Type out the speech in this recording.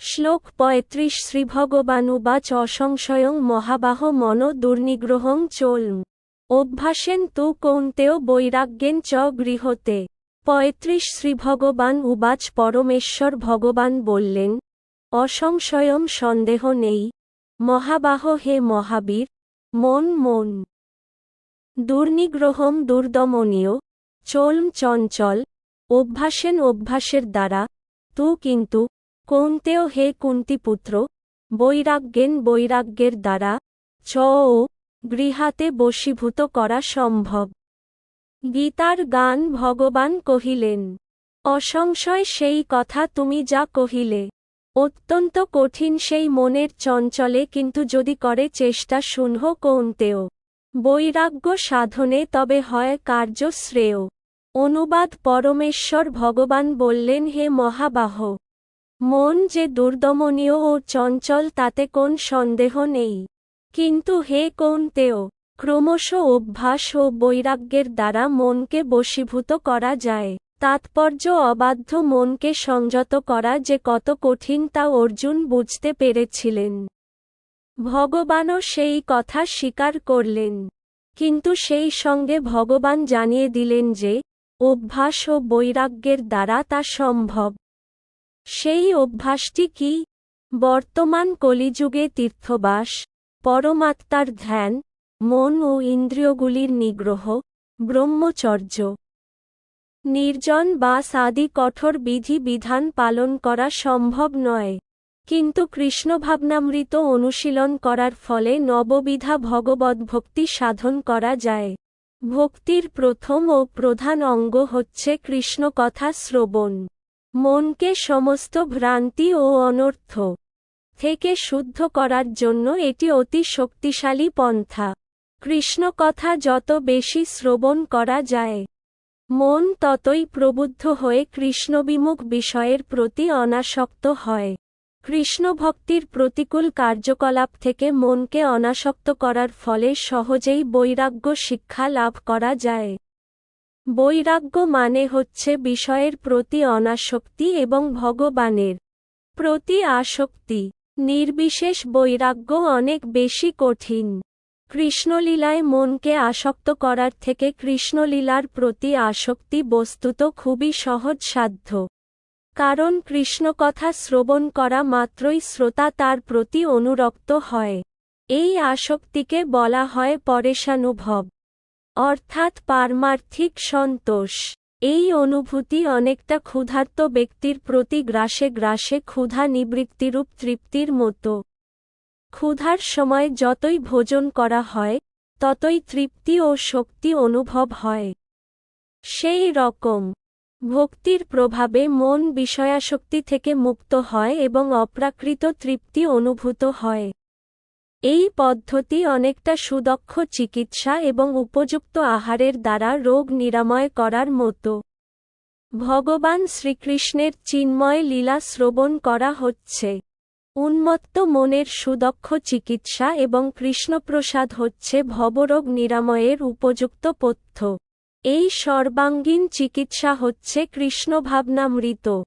শ্লোক পঁয়ত্রিশ শ্রীভগবানুবাচ অসংশয়ং মহাবাহ মন দুর্নিগ্রহং চোলম। অভ্যাসেন তু কৌন্তেয় বৈরাগ্যেন চ গৃহতে। পঁয়ত্রিশ শ্রীভগবান উবাচ পরমেশ্বর ভগবান বললেন অসংশয়ম সন্দেহ নেই। মহাবাহ হে মহাবীর। মন মন। দুর্নিগ্রহম দুর্দমনীয়। চোলম চঞ্চল। অভ্যাসেন অভ্যাসের দ্বারা। তু কিন্তু কৌন্তেয় হে কুন্তিপুত্র, বৈরাগ্যেন বৈরাগ্যের দ্বারা চ ও গৃহাতে বশীভূত করা সম্ভব। গীতার গান ভগবান কহিলেন, অসংশয় সেই কথা তুমি যা কহিলে। অত্যন্ত কঠিন সেই মনের চঞ্চলে কিন্তু যদি করে চেষ্টা শুনহ কৌন্তেয় বৈরাগ্য সাধনে তবে হয় কার্য শ্রেয় অনুবাদ পরমেশ্বর ভগবান বললেন, হে মহাবাহ মন যে দুর্দমনীয় ও চঞ্চল তাতে কোন সন্দেহ নেই। কিন্তু হে কৌন্তেয় ক্রমশ অভ্যাস ও বৈরাগ্যের দ্বারা মনকে বশীভূত করা যায়। তাৎপর্য অবাধ্য মনকে সংযত করা যে কত কঠিন তা অর্জুন বুঝতে পেরেছিলেন। ভগবানও সেই কথা স্বীকার করলেন। কিন্তু সেই সঙ্গে ভগবান জানিয়ে দিলেন যে, অভ্যাস ও বৈরাগ্যের দ্বারা তা সম্ভব। সেই অভ্যাসটি কি? বর্তমান কলিযুগে তীর্থবাস, পরমাত্মার ধ্যান, মন ও ইন্দ্রিয়গুলির নিগ্রহ, ব্রহ্মচর্য। নির্জন বা সাদি কঠোর বিধি বিধান পালন করা সম্ভব নয়। কিন্তু কৃষ্ণভাবনামৃত অনুশীলন করার ফলে নববিধা ভগবদ্ভক্তি সাধন করা যায়। ভক্তির প্রথম ও প্রধান অঙ্গ হচ্ছে কৃষ্ণকথা শ্রবণ মনকে সমস্ত ভ্রান্তি ও অনর্থ থেকে শুদ্ধ করার জন্য এটি অতি শক্তিশালী পন্থা। কৃষ্ণকথা যত বেশি শ্রবণ করা যায়, মন ততই প্রবুদ্ধ হয়ে কৃষ্ণবিমুখ বিষয়ের প্রতি অনাসক্ত হয়। কৃষ্ণভক্তির প্রতিকূল কার্যকলাপ থেকে মনকে অনাসক্ত করার ফলে সহজেই বৈরাগ্য শিক্ষা লাভ করা যায়। বৈরাগ্য মানে হচ্ছে বিষয়ের প্রতি অনাসক্তি এবং ভগবানের প্রতি আসক্তি। নির্বিশেষ বৈরাগ্য অনেক বেশি কঠিন। কৃষ্ণলীলায় মনকে আসক্ত করার থেকে কৃষ্ণলীলার প্রতি আসক্তি বস্তুত খুবই সহজসাধ্য। কারণ কৃষ্ণকথা শ্রবণ করা মাত্রই শ্রোতা তার প্রতি অনুরক্ত হয়। এই আসক্তিকে বলা হয় পরেশানুভব। অর্থাৎ পারমার্থিক সন্তোষ। এই অনুভূতি অনেকটা ক্ষুধার্ত ব্যক্তির প্রতি গ্রাসে গ্রাসে ক্ষুধা নিবৃত্তিরূপ তৃপ্তির মতো। ক্ষুধার সময় যতই ভোজন করা হয়, ততই তৃপ্তি ও শক্তি অনুভব হয়। সেই রকম ভক্তির প্রভাবে মন বিষয়াসক্তি থেকে মুক্ত হয় এবং অপ্রাকৃত তৃপ্তি অনুভূত হয়। এই পদ্ধতি অনেকটা সুদক্ষ চিকিৎসা এবং উপযুক্ত আহারের দ্বারা রোগ নিরাময় করার মতো। ভগবান শ্রীকৃষ্ণের চিন্ময় লীলা শ্রবণ করা হচ্ছে। উন্মত্ত মনের সুদক্ষ চিকিৎসা এবং কৃষ্ণপ্রসাদ হচ্ছে ভবরোগ নিরাময়ের উপযুক্ত পথ্য। এই সর্বাঙ্গীন চিকিৎসা হচ্ছে কৃষ্ণভাবনামৃত।